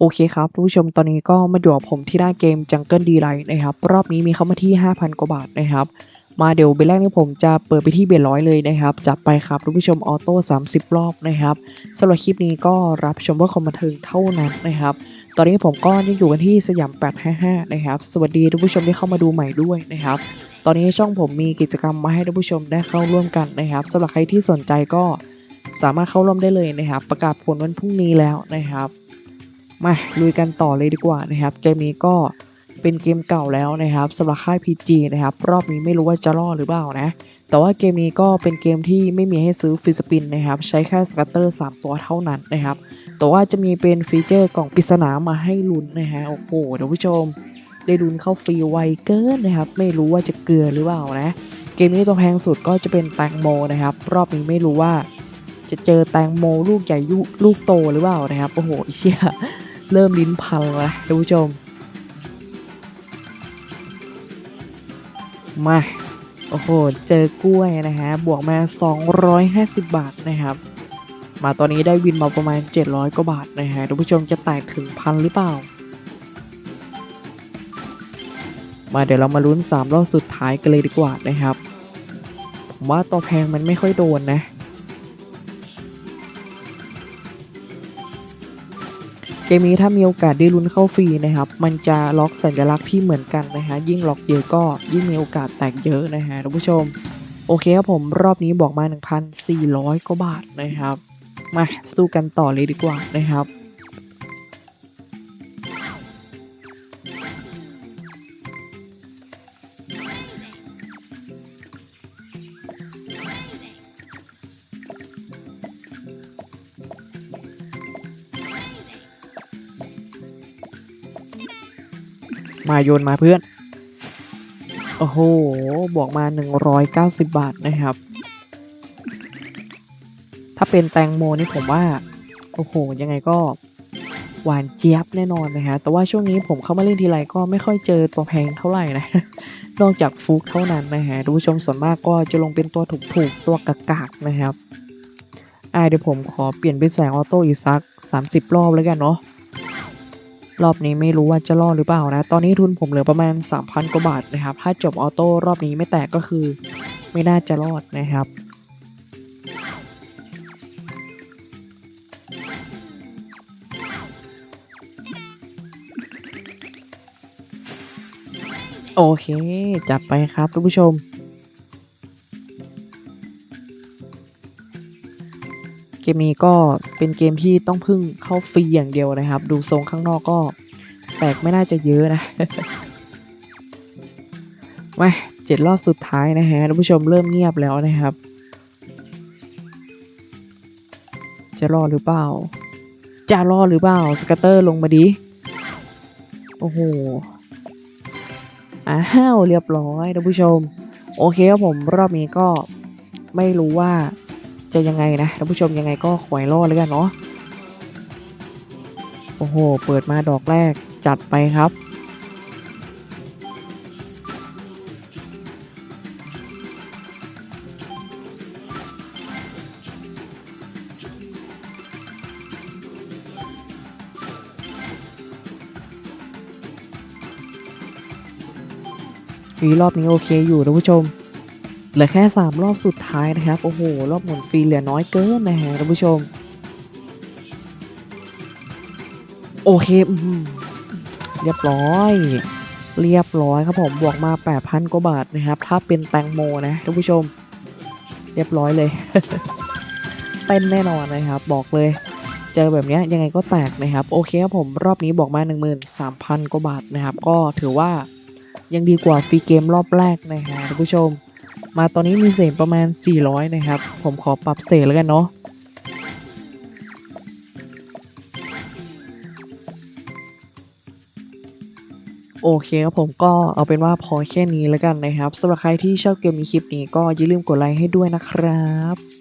โอเคครับทุกผู้ชมตอนนี้ก็มาอยู่กับผมที่หน้าเกม Jungle Delight นะครับ รอบนี้มีเข้ามาที่ 5,000 กว่าบาทนะครับ มาเดี๋ยวเบลแรกนี้ผมจะเปิดไปที่เบลร้อยเลยนะครับจัดไปครับทุกผู้ชมออโต้30 รอบนะครับสำหรับคลิปนี้ก็รับชมเพื่อความบันเทิงเท่านั้นนะครับ ตอนนี้ผมก็ยังอยู่กันที่สยาม855นะครับ สวัสดีทุกผู้ชมที่เข้ามาดูใหม่ด้วยนะครับ ตอนนี้ช่องผมมีกิจกรรมมาให้ท่านผู้ชมได้เข้าร่วมกันนะครับสำหรับใครที่สนใจก็สามารถเข้าร่วมได้เลยนะครับ ประกาศผลวันพรุ่งนี้แล้วนะครับ มาลุยกันต่อเลยดีกว่านะครับ เกมนี้ก็เป็นเกมเก่าแล้วนะครับสำหรับค่าย PG นะครับ รอบนี้ไม่รู้ว่าจะรอดหรือเปล่านะ แต่ว่าเกมนี้ก็เป็นเกมที่ไม่มีให้ซื้อฟิสปินนะครับ ใช้แค่สกัตเตอร์ 3 ตัวเท่านั้นนะครับ แต่ว่าจะมีเป็นฟีเจอร์กล่องปริศนามาให้ลุ้นนะฮะโอ้โหเดี๋ยวผู้ชม ได้ลุ้นเข้าฟรีไวเกินนะครับ ไม่รู้ว่าจะเกลือหรือเปล่านะ เกมนี้ตัวแพงสุดก็จะเป็นแตงโมนะครับ รอบนี้ไม่รู้ว่าจะเจอแตงโมลูกใหญ่ยุลูกโตหรือเปล่านะครับ โอ้โหเชี่ย เริ่มลิ้นพันแล้วท่านผู้ชม มา โอ้โห เจอกล้วยนะฮะ บวกมา 250 บาทนะครับ มาตอนนี้ได้วินมาประมาณ 700 กว่าบาทนะฮะท่านผู้ชมจะแตกถึงพันหรือเปล่า มาเดี๋ยวเรามาลุ้น 3 รอบสุดท้ายกันเลยดีกว่านะครับ ผมว่าตัวแพงมันไม่ค่อยโดนนะ เกมนี้ถ้ามีโอกาสได้ลุ้นเข้าฟรีนะครับ มันจะล็อกสัญลักษณ์ที่เหมือนกันนะฮะ ยิ่งล็อกเยอะก็ยิ่งมีโอกาสแตกเยอะนะฮะท่านผู้ชม โอเคครับผมรอบนี้บอกมา 1,400กว่าบาทนะครับ มาสู้กันต่อเลยดีกว่านะครับ มาโยนมาเพื่อน โอ้โหบวกมา 190 บาทนะครับ ถ้าเป็นแตงโมนี่ผมว่า โอ้โห ยังไงก็หวานเจี๊ยบแน่นอนนะฮะ แต่ว่าช่วงนี้ผมเข้ามาเล่นทีไรก็ไม่ค่อยเจอตัวแพงเท่าไหร่นะ นอกจากฟุกเท่านั้นนะฮะ ดูชมส่วนมากก็จะลงเป็นตัวถูกๆ ตัวกากๆนะครับ อ่าเดี๋ยวผมขอเปลี่ยนเป็นแสงออโต้อีกสัก 30 รอบแล้วกันเนาะ รอบนี้ไม่รู้ว่าจะรอดหรือเปล่านะ ตอนนี้ทุนผมเหลือประมาณ 3,000 กว่าบาทนะครับ ถ้าจบออโต้รอบนี้ไม่แตกก็คือ ไม่น่าจะรอดนะครับ โอเค จัดไปครับทุกผู้ชม เกมนี้ก็เป็นเกมที่ต้องพึ่งเข้าฟรีอย่างเดียวนะครับ ดูทรงข้างนอกก็แตกไม่น่าจะเยอะนะมาเจ็ดรอบสุดท้ายนะฮะท่านผู้ชมเริ่มเงียบแล้วนะครับ จะรอดหรือเปล่า จะรอดหรือเปล่า สกัตเตอร์ลงมาดิ โอ้โห อ้าวเรียบร้อยท่านผู้ชม โอเคครับผมรอบนี้ก็ไม่รู้ว่า จะยังไงนะท่านผู้ชมยังไงก็ขวยรอดเลยกันเนาะโอ้โห เปิดมาดอกแรกจัดไปครับฟรีรอบนี้โอเคอยู่ท่านผู้ชม เหลือแค่ 3 รอบสุดท้ายนะครับ โอ้โห รอบหมุนฟรีเหลือน้อยเกินนะฮะท่านผู้ชม โอเคเรียบร้อย เรียบร้อยครับผมบวกมา 8,000 กว่าบาทนะครับ ถ้าเป็นแตงโมนะท่านผู้ชม เรียบร้อยเลยเต้นแน่นอนนะครับ บอกเลย เจอแบบนี้ยยังไงก็แตกนะครับ โอเคครับผมรอบนี้บอกมา 13,000 กว่าบาทนะครับ ก็ถือว่ายังดีกว่าฟรีเกมรอบแรกนะฮะท่านผู้ชม มาตอนนี้มีเศษประมาณ 400 นะครับ ผมขอปรับเศษแล้วกันเนาะโอเคครับผมก็เอาเป็นว่าพอแค่นี้แล้วกันนะครับสำหรับใครที่ชอบเกมมีคลิปนี้ก็อย่าลืมกดไลค์ให้ด้วยนะครับ